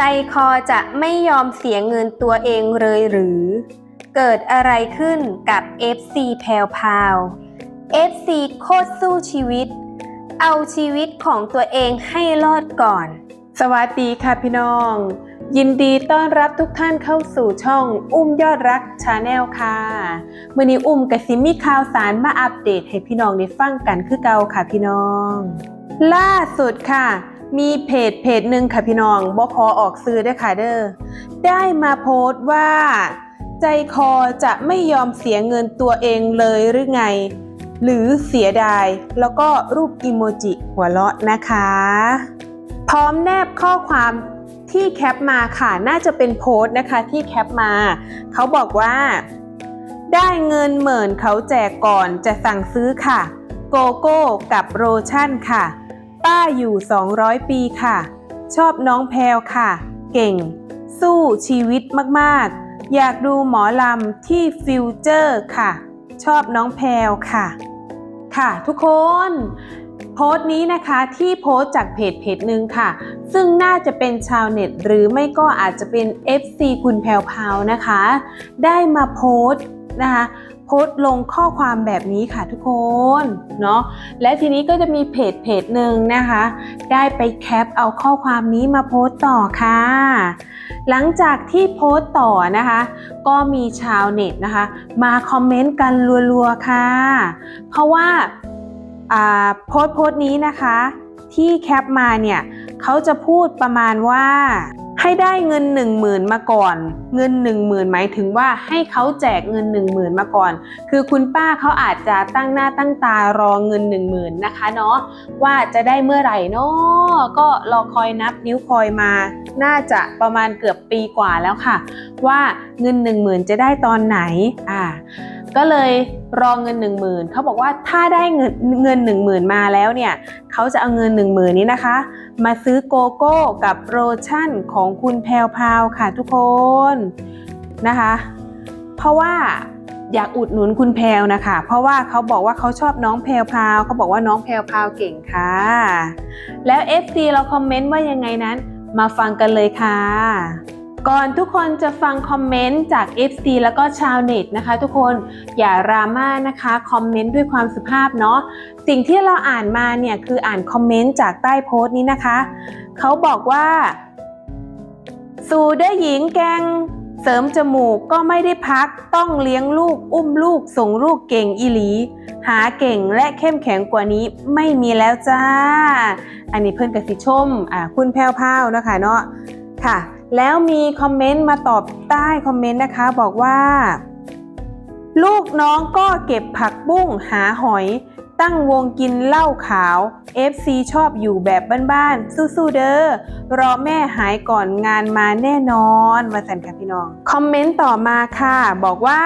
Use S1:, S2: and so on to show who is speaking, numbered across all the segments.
S1: ใจคอจะไม่ยอมเสียเงินตัวเองเลยหรือ เกิดอะไรขึ้นกับ FC แพลวพาว FC โคตรสู้ชีวิต เอาชีวิตของตัวเองให้รอดก่อน
S2: สวัสดีค่ะพี่น้อง ยินดีต้อนรับทุกท่านเข้าสู่ช่องอุ้มยอดรักชาแนลค่ะมื่อนี้อุ้มกับซิมี่ข่าวสารมาอัปเดตให้พี่น้องได้ฟังกันคือเก่าค่ะพี่น้อง ล่าสุดค่ะ มีเพจเพจหนึ่งค่ะพี่น้องบขอออกซื้อได้ค่ะเด้อได้มาโพสต์ว่า ใจคอจะไม่ยอมเสียเงินตัวเองเลยหรือไง หรือเสียดาย แล้วก็รูปอิโมจิหัวเราะนะคะ พร้อมแนบข้อความที่แคปมาค่ะ น่าจะเป็นโพสต์นะคะที่แคปมา เขาบอกว่า ได้เงินเหมื่นเขาแจกก่อนจะสั่งซื้อค่ะ โกโก้กับโรชั่นค่ะ ป้าอยู่ 200 ปีค่ะ ชอบน้องแพลวค่ะ เก่ง สู้ชีวิตมากๆ อยากดูหมอลำที่ฟิวเจอร์ค่ะ ชอบน้องแพลวค่ะ ค่ะทุกคนโพสต์นี้นะคะที่โพสต์จากเพจเพจหนึ่งค่ะ ซึ่งน่าจะเป็นชาวเน็ต หรือไม่ก็อาจจะเป็น FC คุณแพลวพาวนะคะ ได้มาโพสต์นะคะ โพสต์ลงข้อความแบบนี้ค่ะทุกคนเนาะและทีนี้ก็จะมีเพจเพจหนึ่งนะคะ ได้ไปแคปเอาข้อความนี้มาโพสต์ต่อค่ะ หลังจากที่โพสต์ต่อนะคะ ก็มีชาวเน็ตนะคะ มาคอมเมนต์กันรัวๆค่ะ เพราะว่าอ่าโพสต์โพสต์นี้นะคะ ที่แคปมาเนี่ยเขาจะพูดประมาณว่า ให้ได้เงิน 1 0,000 มาก่อน เงิน 1 0,000 หมายถึงว่าให้เขาแจกเงิน 1 0,000 มาก่อน คือคุณป้าเขาอาจจะตั้งหน้าตั้งตารอเงิน 1 0,000 นะคะเนาะว่าจะได้เมื่อไหร่เนาะก็รอคอยนับนิ้วคอยมา น่าจะประมาณเกือบปีกว่าแล้วค่ะ ว่าเงิน 1 0,000 จะได้ตอนไหนอ่า ก็เลยรอเงิน 1 0,000เขาบอกว่าถ้าได้เงินเงิน 1 0,000 มาแล้วเนี่ยเขาจะเอาเงิน 1 0,000 นี้นะคะ มาซื้อโกโก้กับโรชั่นของคุณแพลวพาวค่ะทุกคนนะคะ เพราะว่าอยากอุดหนุนคุณแพลวนะคะ เพราะว่าเขาบอกว่าเขาชอบน้องแพลวพาวเขาบอกว่าน้องแพลวพาวเก่งค่ะ แล้ว FC เราคอมเมนต์ว่ายังไงนั้น มาฟังกันเลยค่ะ ก่อนทุกคนจะฟังคอมเมนต์จาก FC แล้วก็ชาวเน็ตนะคะ ทุกคนอย่าราม่านะคะคอมเมนต์ด้วยความสุภาพเนาะสิ่งที่เราอ่านมาเนี่ยคืออ่านคอมเมนต์จากใต้โพสต์นี้นะคะเขาบอกว่าสู่ได้หญิงแกงเสริมจมูกก็ไม่ได้พักต้องเลี้ยงลูกอุ้มลูกส่งลูกเก่งอีหลี หาเก่งและเข้มแข็งกว่านี้ไม่มีแล้วจ้า อันนี้เพื่อนกสิชมอ่าคุณแพรวพาวนะคะเนาะค่ะ แล้วมีคอมเมนต์มาตอบใต้คอมเมนต์นะคะ บอกว่า ลูกน้องก็เก็บผักบุ้งหาหอย ตั้งวงกินเหล้าขาว FC ชอบอยู่แบบบ้านๆสู้ๆเด้อรอแม่หายก่อนงานมาแน่นอนมาสันค่ะพี่น้องคอมเมนต์ต่อมาค่ะ บอกว่า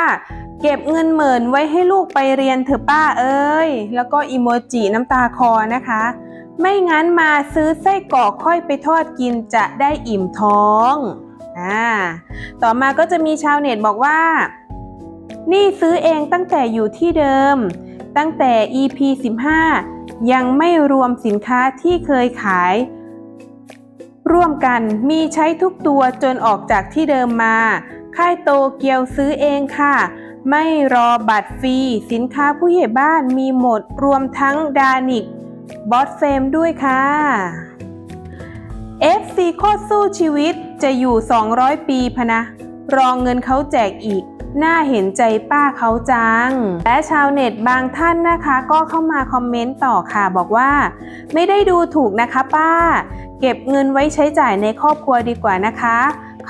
S2: เก็บเงินหมื่นไว้ให้ลูกไปเรียนเถอะป้าเอ้ย แล้วก็อีโมจิน้ำตาคอนะคะ ไม่งั้นมาซื้อไส้กรอกค่อยไปทอดกินจะได้อิ่มท้องอ่าต่อมาก็จะมีชาวเน็ตบอกว่า นี่ซื้อเองตั้งแต่อยู่ที่เดิม ตั้งแต่ EP 15 ยังไม่รวมสินค้าที่เคยขาย ร่วมกันมีใช้ทุกตัวจนออกจากที่เดิมมา ค่ายโตเกียวซื้อเองค่ะไม่รอบัตรฟรี สินค้าผู้ใหญ่บ้านมีหมดรวมทั้งดานิก บอสเฟมด้วยค่ะ FC โคตรสู้ชีวิตจะอยู่ 200 ปีพะนะ รองเงินเขาแจกอีก น่าเห็นใจป้าเขาจัง และชาวเน็ตบางท่านนะคะก็เข้ามาคอมเมนต์ต่อค่ะบอกว่า ไม่ได้ดูถูกนะคะป้า เก็บเงินไว้ใช้จ่ายในครอบครัวดีกว่านะคะ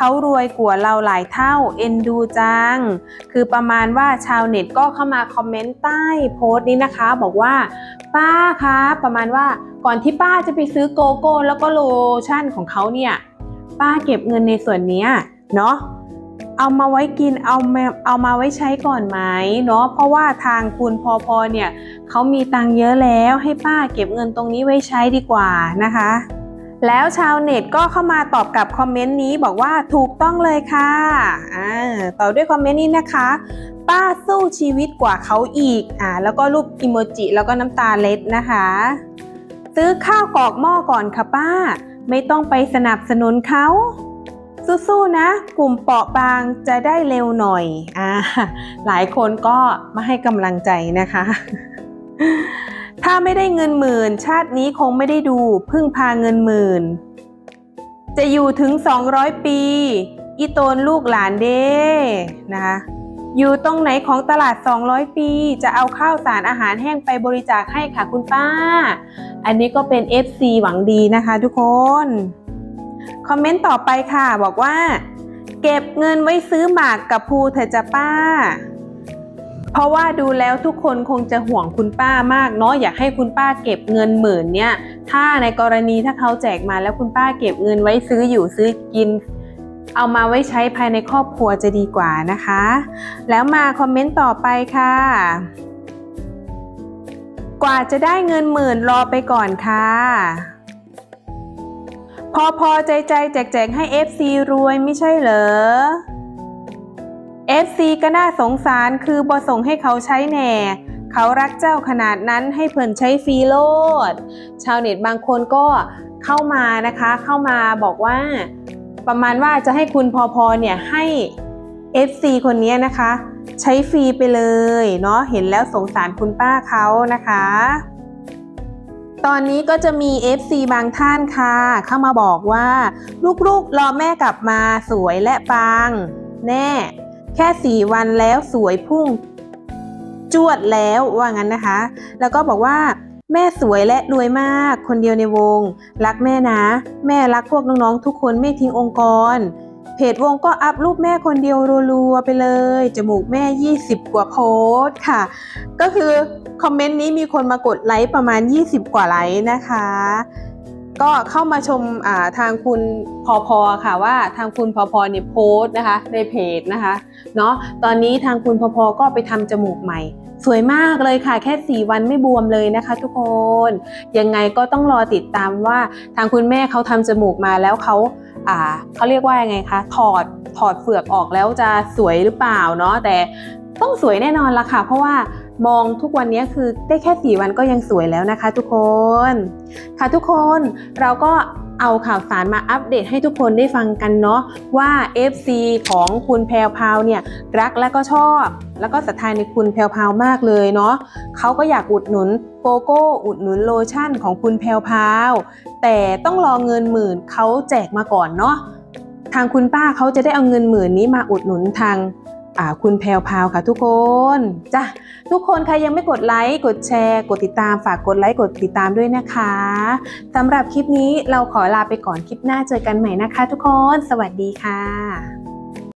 S2: เขารวยกว่าเราหลายเท่าเอ็นดูจัง คือประมาณว่าชาวเน็ตก็เข้ามาคอมเมนต์ใต้โพสต์นี้นะคะ บอกว่า ป้าคะประมาณว่าก่อนที่ป้าจะไปซื้อโกโก้แล้วก็โลชั่นของเขาเนี่ยป้าเก็บเงินในส่วนนี้เนาะเอามาไว้กินเอามาเอามาไว้ใช้ก่อนไหมเนาะเพราะว่าทางคุณพอพอเนี่ยเขามีตังเยอะแล้วให้ป้าเก็บเงินตรงนี้ไว้ใช้ดีกว่านะคะ แล้วชาวเน็ตก็เข้ามาตอบกับคอมเมนต์นี้บอกว่าถูกต้องเลยค่ะอ่าต่อด้วยคอมเมนต์นี้นะคะ ป้าสู้ชีวิตกว่าเขาอีกอ่าแล้วก็รูปอิโมจิแล้วก็น้ำตาเล็ดนะคะ ซื้อข้าวกรอกหม้อก่อนค่ะป้า ไม่ต้องไปสนับสนุนเขาสู้ๆนะ กลุ่มเปราะบางจะได้เร็วหน่อยอ่าหลายคนก็มาให้กำลังใจนะคะ ถ้าไม่ได้เงินหมื่น ชาตินี้คงไม่ได้ดูพึ่งพาเงินหมื่น จะอยู่ถึง 200 ปี อีโตนลูกหลานเด้นะคะอยู่ตรงไหนของตลาด 200 ปี จะเอาข้าวสารอาหารแห้งไปบริจาคให้ค่ะคุณป้า อันนี้ก็เป็น FC หวังดีนะคะทุกคน คอมเมนต์ต่อไปค่ะบอกว่า เก็บเงินไว้ซื้อหมากกับภูเถอจะป้า เพราะว่าดูแล้วทุกคนคงจะห่วงคุณป้ามากเนาะอยากให้คุณป้าเก็บเงินหมื่นเนี่ย ถ้าในกรณีถ้าเขาแจกมาแล้วคุณป้าเก็บเงินไว้ซื้ออยู่ซื้อกิน เอามาไว้ใช้ภายในครอบครัวจะดีกว่านะคะ แล้วมาคอมเมนต์ต่อไปค่ะ กว่าจะได้เงินหมื่นรอไปก่อนค่ะพอพอใจใจแจกแจกให้ FC รวยไม่ใช่เหรอ FC ก็น่าสงสารคือบอส่งให้เขาใช้แหน่เขารักเจ้าขนาดนั้นให้เพิ่นใช้ฟรีโลด ชาวเน็ตบางคนก็เข้ามานะคะ เข้ามาบอกว่า ประมาณว่าจะให้คุณพอพอเนี่ยให้ FC คนนี้นะคะ ใช้ฟรีไปเลยเนาะเห็นแล้วสงสารคุณป้าเขานะคะ ตอนนี้ก็จะมี FC บางท่านค่ะ เข้ามาบอกว่า ลูกๆรอแม่กลับมาสวยและปัง แน่ แค่สี่วันแล้วสวยพุ่ง จวดแล้วว่างั้นนะคะ แล้วก็บอกว่า แม่สวยและรวยมาก คนเดียวในวง รักแม่นะ แม่รักพวกน้องๆทุกคนไม่ทิ้งองค์กร เพจวงก็อัพรูปแม่คนเดียวรัวๆไปเลย จมูกแม่ 20 กว่าโพสค่ะ ก็คือคอมเมนต์นี้มีคนมากดไลค์ประมาณ 20 กว่าไลค์นะคะ ก็เข้ามาชมอ่าทางคุณพอพอค่ะว่าทางคุณพอพอเนี่ยโพสนะคะในเพจนะคะเนาะตอนนี้ทางคุณพอพอก็ไปทำจมูกใหม่ สวยมากเลยค่ะ แค่ 4 วันไม่บวมเลยนะคะ ทุกคนยังไงก็ต้องรอติดตามว่าทางคุณแม่เขาทำจมูกมาแล้วเขาอ่าเขาเรียกว่ายังไงคะถอดถอดเฟือกออกแล้วจะสวยหรือเปล่าเนาะแต่ต้องสวยแน่นอนละค่ะ เพราะว่า มองทุกวันนี้คือได้แค่ 4 วันก็ยังสวยแล้วนะคะ ทุกคน ค่ะทุกคนเราก็เอาข่าวสารมาอัปเดตให้ทุกคนได้ฟังกันเนาะว่า FC ของคุณแพรวพาวเนี่ยรักและก็ชอบ แล้วก็ศรัทธาในคุณแพรวพาวมากเลยเนาะเขาก็อยากอุดหนุนโกโก้อุดหนุนโลชั่นของคุณแพรวพาว แต่ต้องรอเงินหมื่นเขาแจกมาก่อนเนาะทางคุณป้าเขาจะได้เอาเงินหมื่นนี้มาอุดหนุนทาง คุณแพลวพาวค่ะทุกคนจ้ะทุกคนใครยังไม่กดไลค์กดแชร์ กดติดตามฝากกดไลค์กดติดตามด้วยนะคะสำหรับคลิปนี้เราขอลาไปก่อนคลิปหน้าเจอกันใหม่นะคะ ทุกคน สวัสดีค่ะ